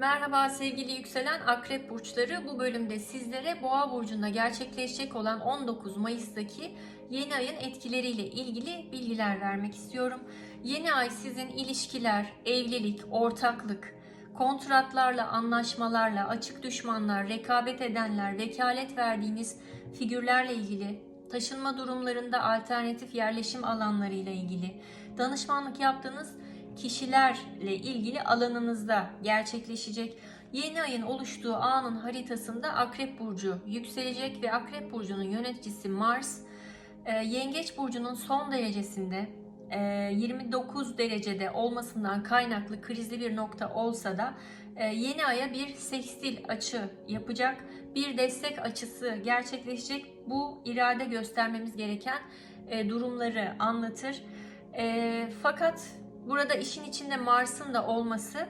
Merhaba sevgili yükselen akrep burçları. Bu bölümde sizlere boğa burcunda gerçekleşecek olan 19 Mayıs'taki yeni ayın etkileriyle ilgili bilgiler vermek istiyorum. Yeni ay sizin ilişkiler, evlilik, ortaklık, kontratlarla, anlaşmalarla, açık düşmanlar, rekabet edenler, vekalet verdiğiniz figürlerle ilgili, taşınma durumlarında alternatif yerleşim alanlarıyla ilgili, danışmanlık yaptığınız kişilerle ilgili alanınızda gerçekleşecek. Yeni ayın oluştuğu anın haritasında Akrep Burcu yükselecek ve Akrep Burcu'nun yöneticisi Mars, e, Yengeç Burcu'nun son derecesinde e, 29 derecede olmasından kaynaklı krizli bir nokta olsa da e, yeni aya bir sekstil açı yapacak. Bir destek açısı gerçekleşecek. Bu irade göstermemiz gereken e, durumları anlatır. E, fakat Burada işin içinde Mars'ın da olması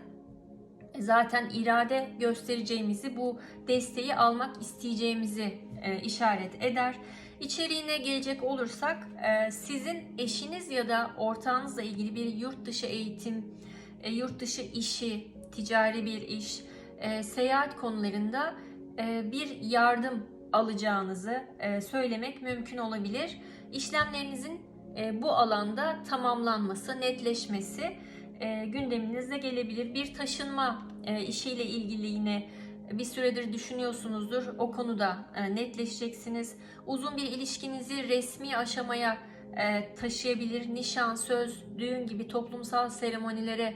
zaten irade göstereceğimizi, bu desteği almak isteyeceğimizi e, işaret eder. İçeriğine gelecek olursak e, sizin eşiniz ya da ortağınızla ilgili bir yurt dışı eğitim, e, yurt dışı işi, ticari bir iş, e, seyahat konularında e, bir yardım alacağınızı e, söylemek mümkün olabilir. İşlemlerinizin e, bu alanda tamamlanması, netleşmesi e, gündeminizde gelebilir. Bir taşınma e, işiyle ilgili yine bir süredir düşünüyorsunuzdur. O konuda e, netleşeceksiniz. Uzun bir ilişkinizi resmi aşamaya e, taşıyabilir. Nişan, söz, düğün gibi toplumsal seremonilere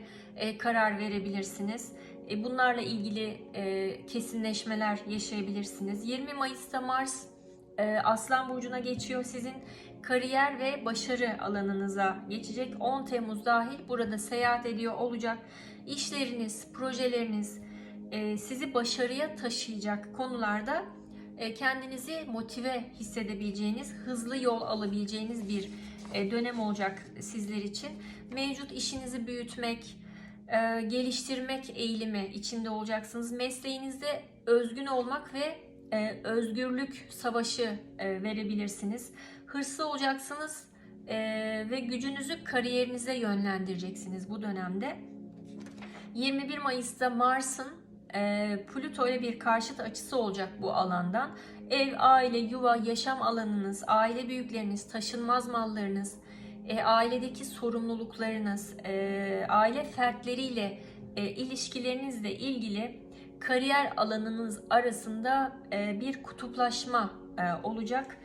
karar verebilirsiniz. Bunlarla ilgili kesinleşmeler yaşayabilirsiniz. 20 Mayıs'ta Mars Aslan Burcu'na geçiyor. Sizin kariyer ve başarı alanınıza geçecek. 10 Temmuz dahil burada seyahat ediyor olacak. İşleriniz, projeleriniz e, sizi başarıya taşıyacak konularda e, kendinizi motive hissedebileceğiniz, hızlı yol alabileceğiniz bir e, dönem olacak sizler için. Mevcut işinizi büyütmek, geliştirmek eğilimi içinde olacaksınız. Mesleğinizde özgün olmak ve özgürlük savaşı verebilirsiniz hırslı olacaksınız e, ve gücünüzü kariyerinize yönlendireceksiniz bu dönemde. 21 Mayıs'ta Mars'ın e, Plüto ile bir karşıt açısı olacak bu alandan. Ev, aile, yuva, yaşam alanınız, aile büyükleriniz, taşınmaz mallarınız, e, ailedeki sorumluluklarınız, e, aile fertleriyle e, ilişkilerinizle ilgili kariyer alanınız arasında e, bir kutuplaşma e, olacak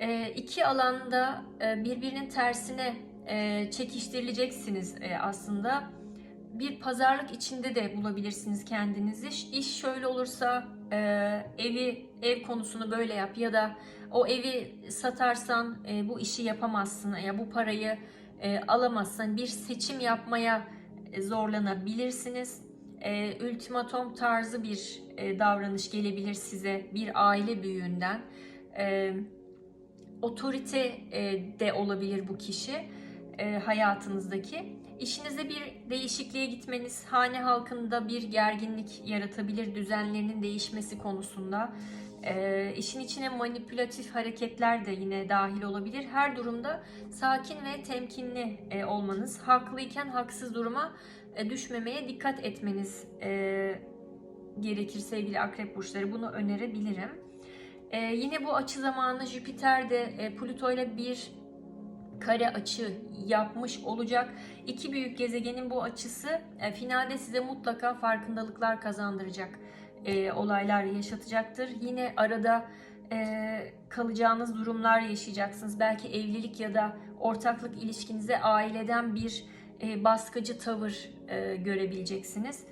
e, iki alanda e, birbirinin tersine e, çekiştirileceksiniz aslında. Bir pazarlık içinde de bulabilirsiniz kendinizi. İş şöyle olursa evi ev konusunu böyle yap ya da o evi satarsan bu işi yapamazsın ya bu parayı alamazsın. Bir seçim yapmaya zorlanabilirsiniz. E, ultimatom tarzı bir e, davranış gelebilir size bir aile büyüğünden. E, otorite e, de olabilir bu kişi e, hayatınızdaki. İşinizde bir değişikliğe gitmeniz hane halkında bir gerginlik yaratabilir düzenlerinin değişmesi konusunda. E, işin içine manipülatif hareketler de yine dahil olabilir. Her durumda sakin ve temkinli olmanız, haklıyken haksız duruma düşmemeye dikkat etmeniz gerekir sevgili akrep burçları. Bunu önerebilirim. Ee, yine bu açı zamanı Jüpiter de e, Plüto ile bir kare açı yapmış olacak. İki büyük gezegenin bu açısı e, finalde size mutlaka farkındalıklar kazandıracak e, olaylar yaşatacaktır. Yine arada e, kalacağınız durumlar yaşayacaksınız. Belki evlilik ya da ortaklık ilişkinize aileden bir e, baskıcı tavır e, görebileceksiniz.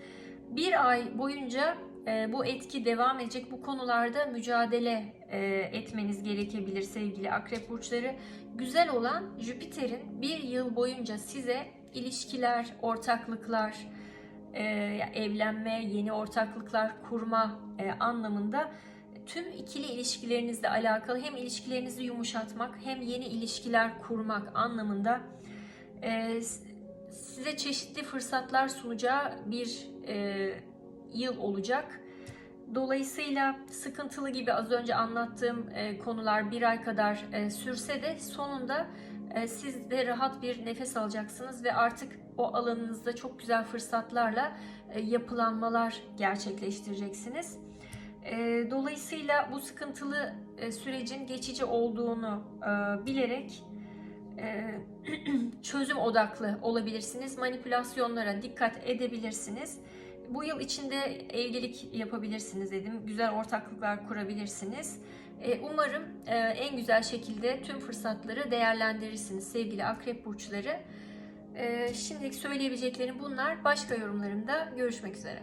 Bir ay boyunca e, bu etki devam edecek. Bu konularda mücadele e, etmeniz gerekebilir sevgili akrep burçları. Güzel olan Jüpiter'in bir yıl boyunca size ilişkiler, ortaklıklar, e, evlenme, yeni ortaklıklar kurma e, anlamında tüm ikili ilişkilerinizle alakalı hem ilişkilerinizi yumuşatmak hem yeni ilişkiler kurmak anlamında e, size çeşitli fırsatlar sunacağı bir e, yıl olacak. Dolayısıyla sıkıntılı gibi az önce anlattığım e, konular bir ay kadar e, sürse de sonunda e, siz de rahat bir nefes alacaksınız ve artık o alanınızda çok güzel fırsatlarla e, yapılanmalar gerçekleştireceksiniz. E, Dolayısıyla bu sıkıntılı e, sürecin geçici olduğunu e, bilerek çözüm odaklı olabilirsiniz. Manipülasyonlara dikkat edebilirsiniz. Bu yıl içinde evlilik yapabilirsiniz dedim. Güzel ortaklıklar kurabilirsiniz. E, Umarım e, en güzel şekilde tüm fırsatları değerlendirirsiniz sevgili akrep burçları. E, Şimdilik söyleyebileceklerim bunlar. Başka yorumlarımda görüşmek üzere.